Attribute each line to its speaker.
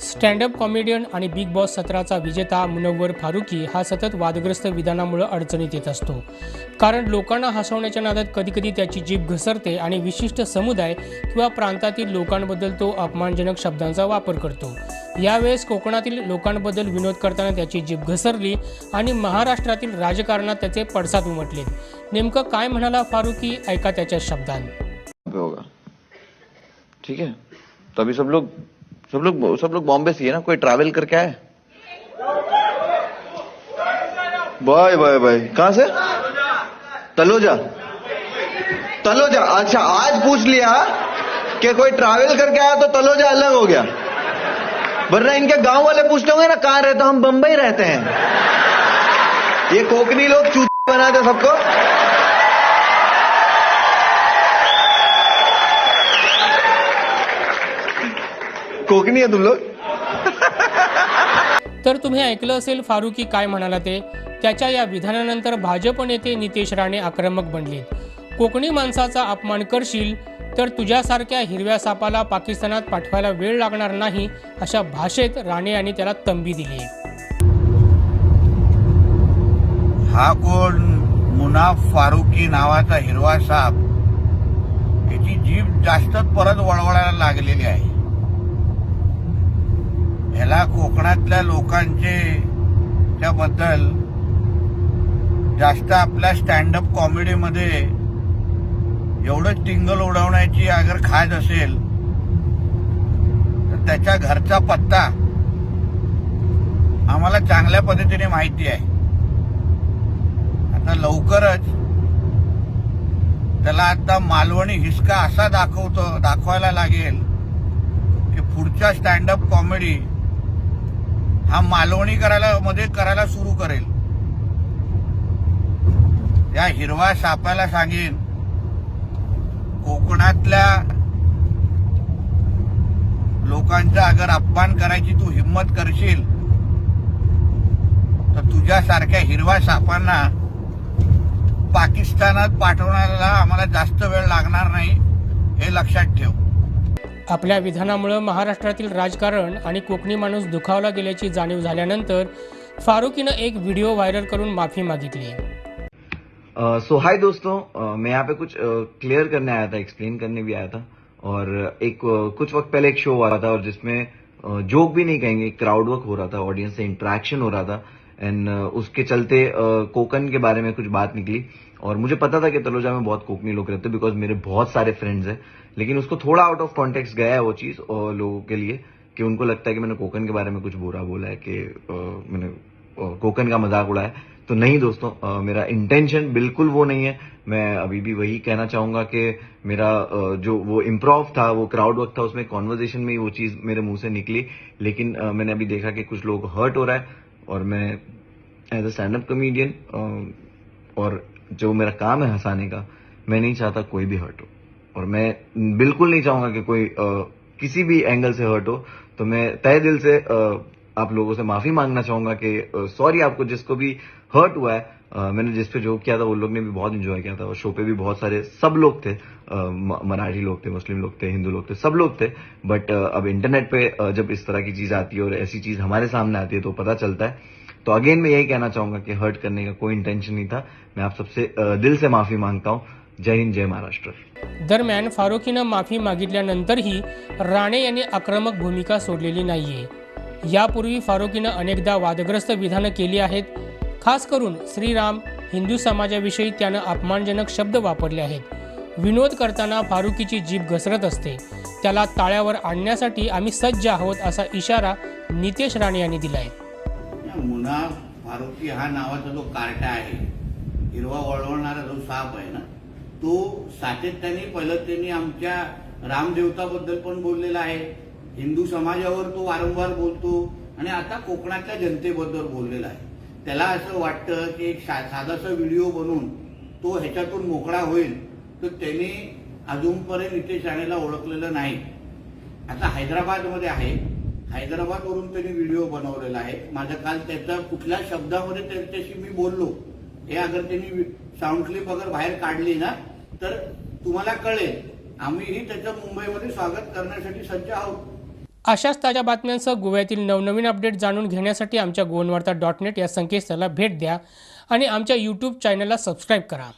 Speaker 1: Stand up comedian आणि Bigg Boss सत्राचा विजेता मुनव्वर फारुकी हा सतत वादग्रस्त विधानामुळे अडचणीत येत असतो. कारण लोकांना हसवण्याच्या नादात कधीकधी त्याची जीभ घसरते आणि विशिष्ट समुदाय किंवा प्रांतातील लोकांबद्दल तो अपमानजनक शब्दांचा वापर करतो. यावेळेस कोकणातील लोकांबद्दल विनोद करताना त्याची जीभ घसरली आणि महाराष्ट्रातील राजकारणात त्याचे पडसाद उमटले. नेमकं काय म्हणाला फारुकी? ऐका त्याच्या शब्दांत.
Speaker 2: हो ठीक है तो अभी सब लोग सब लोग सब लोग बॉम्बे से है ना? कोई ट्रैवल करके आए? बाय बाय बाय कहाँ से? तलोजा। तलोजा। अच्छा आज पूछ लिया कि कोई ट्रैवल करके आया तो तलोजा अलग हो गया। वरना इनके गाँव वाले पूछते होंगे ना, कहाँ रहते हम बम्बई रहते हैं। ये कोकनी लोग चूत बनाते सबको। कोकनी है तुम लोग
Speaker 1: तर तुम्ही ऐकलं असेल फारुकी काय म्हणाला ते. त्याच्या या विधानानंतर भाजप नेते नितेश राणे आक्रमक बनलेत कोकणी माणसाचा अपमान करशील तर तुझ्यासारख्या हिरव्या सापाला पाकिस्तानात पाठवायला वेळ लागणार नाही अशा भाषेत राणे यांनी त्याला तंबी दिली.
Speaker 3: हा कोण मुनाफ फारुकी नावाचा हिरवा साप? याची जीभ जास्तच परत वळवळायला लागलेली आहे. ह्याला कोकणातल्या लोकांचे त्याबद्दल जास्त आपल्या स्टँडअप कॉमेडीमध्ये एवढं टिंगल उडवण्याची अगर खाज असेल तर त्याच्या घरचा पत्ता आम्हाला चांगल्या पद्धतीने माहिती आहे. आता लवकरच त्याला आता मालवणी हिसका असा दाखवतो दाखवायला लागेल की पुढच्या स्टँडअप कॉमेडी हा मालवणी करायला मध्ये करायला सुरू करेल. या हिरवा सापाला सांगेन कोकणातल्या लोकांचा अगर अपमान करायची तू हिंमत करशील तर तुझ्यासारख्या हिरवा सापांना पाकिस्तानात पाठवण्याला आम्हाला जास्त वेळ लागणार नाही हे लक्षात ठेव.
Speaker 1: आपल्या विधानामुळं महाराष्ट्रातील राजकारण आणि कोकणी दुखावला गेल्याची जाणीव झाल्यानंतर एक वीडियो वायरल करून माफ़ी मागितली.
Speaker 2: सो हाय दोस्तों. अ, मैं यहाँ पे कुछ क्लियर uh, करने आया था एक्सप्लेन करने भी आया था। और एक अ, कुछ वक्त पहले एक शो आ रहा था और जिसमें जोक भी नहीं कहेंगे क्राउड वर्क हो रहा था ऑडियंस से इंट्रैक्शन हो रहा था। एंड uh, उसके चलते अ, कोकन के बारे में कुछ बात निकली। और मुझे पता था कि तलोजा में बहुत कोकनी लोग रहते बिकॉज़ मेरे बहुत सारे फ्रेंड्स हैं। लेकिन उसको थोड़ा आउट ऑफ़ कॉन्टेक्स्ट गया है वो चीज़ लोगों के लिए कि उनको लगता है कि मैंने कोकन के बारे में कुछ बुरा बोला है कि अ, मैंने कोकन का मज़ाक उड़ाया तो नहीं दोस्तों अ, मेरा इंटेंशन बिल्कुल वो नहीं है। मैं अभी भी वही कहना चाहूँगा कि मेरा अ, जो वो इम्प्रोव था वो क्राउड वर्क था उसमें कॉन्वर्जेशन में ही वो चीज़ मेरे मुँह से निकली। लेकिन अ, मैंने अभी देखा कि कुछ लोग हर्ट हो रहा है और मैं as a stand up comedian और जो मेरा काम है हंसाने का मैं नहीं चाहता कोई भी हर्ट हो। और मैं बिल्कुल नहीं चाहूँगा कि कोई अ, किसी भी एंगल से हर्ट हो तो मैं तय दिल से अ, आप लोगों से माफ़ी मांगना चाहूँगा कि सॉरी आपको जिसको भी हर्ट हुआ है अ, मैंने जिस पे जोक किया था वो लोग ने भी बहुत एंजॉय किया था। और शो पे भी बहुत सारे सब लोग थे मराठी लोग थे मुस्लिम लोग थे हिंदू लोग थे सब लोग थे। बट अब इंटरनेट पे जब इस तरह की चीज़ आती है और ऐसी चीज़ हमारे सामने आती है तो पता चलता है। तो अगेन मैं यही कहना चाहूँगा कि हर्ट करने का कोई इंटेंशन नहीं था। मैं आप सबसे दिल से माफ़ी माँगता हूँ। जय हिंद जय महाराष्ट्र.
Speaker 1: दरम्यान फारुकीनं माफी मागितल्यानंतरही राणे यांनी आक्रमक भूमिका सोडलेली नाहीये. यापूर्वी फारुकीनं अनेकदा वादग्रस्त विधानं केली आहेत. खास करून श्रीराम हिंदू समाजाविषयी त्यानं अपमानजनक शब्द वापरले आहेत. विनोद करताना फारुकीची जीभ घसरत असते. त्याला ताळ्यावर आणण्यासाठी आम्ही सज्ज आहोत असा इशारा नितेश राणे यांनी दिलाय.
Speaker 3: मुना फारुकी हा नावाचा जो कार्टा आहे हिरवा वळवणारा जो साप आहे ना तो सातत्याने पहिलं त्यांनी आमच्या रामदेवताबद्दल पण बोललेला आहे. हिंदू समाजावर तो वारंवार बोलतो आणि आता कोकणातल्या जनतेबद्दल बोललेला आहे. त्याला असं वाटतं की एक सा- साधासा व्हिडिओ बनवून तो ह्याच्यातून मोकळा होईल तर त्याने अजूनपर्यंत नितेश राणेला ओळखलेलं नाही. आता हैदराबादमध्ये आहे. हैदराबादवरून त्यांनी व्हिडिओ बनवलेला आहे. माझा काल त्याचा कुठल्या शब्दामध्ये त्याच्याशी मी बोललो हे अगर त्यांनी साऊंड क्लिप अगर बाहेर काढली ना तर तुम्हाला कळेल आम्हीही त्याचं मुंबईमध्ये स्वागत करण्यासाठी सज्ज आहोत.
Speaker 1: अशाच ताज्या बातम्यांसह गोव्यातील नवनवीन अपडेट जाणून घेण्यासाठी आमच्या गोवनवार्ता डॉट नेट या संकेतस्थळाला भेट द्या आणि आमच्या यूट्यूब चॅनलला सबस्क्राईब करा.